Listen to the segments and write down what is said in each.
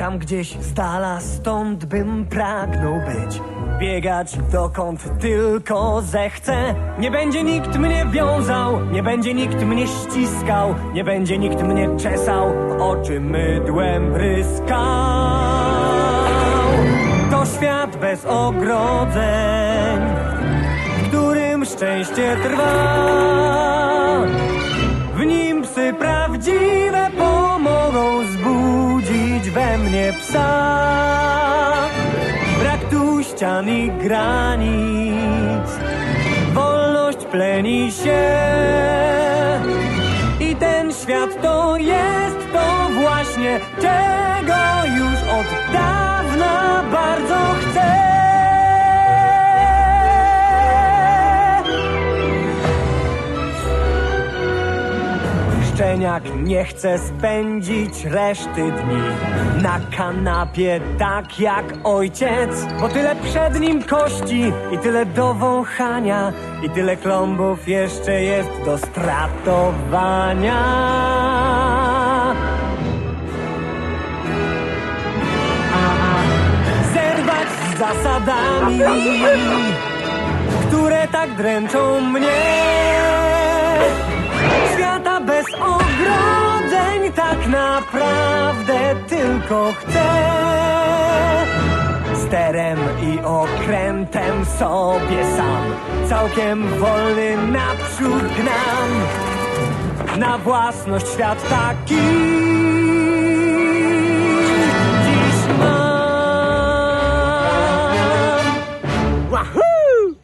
Tam gdzieś z dala stąd bym pragnął być. Biegać dokąd tylko zechcę. Nie będzie nikt mnie wiązał Nie będzie nikt mnie ściskał Nie będzie nikt mnie czesał. W oczy mydłem bryskał To świat bez ogrodzeń W którym szczęście trwa. W nim psy prawdziwe we mnie psa. Brak tu ścian i granic, wolność pleni się. I ten świat to jest to właśnie, czego Nie chce spędzić reszty dni na kanapie tak jak ojciec, bo tyle przed nim kości i tyle do wąchania i tyle klombów jeszcze jest do stratowania. Zerwać z zasadami, które tak dręczą mnie. Naprawdę tylko chcę. Sterem i okrętem sobie sam, całkiem wolny naprzód gnam. Na własność świat taki dziś mam. Wahoo!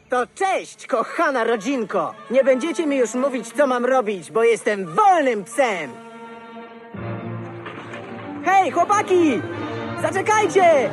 To cześć, kochana rodzinko! Nie będziecie mi już mówić, co mam robić, bo jestem wolnym psem! Chłopaki! Zaczekajcie!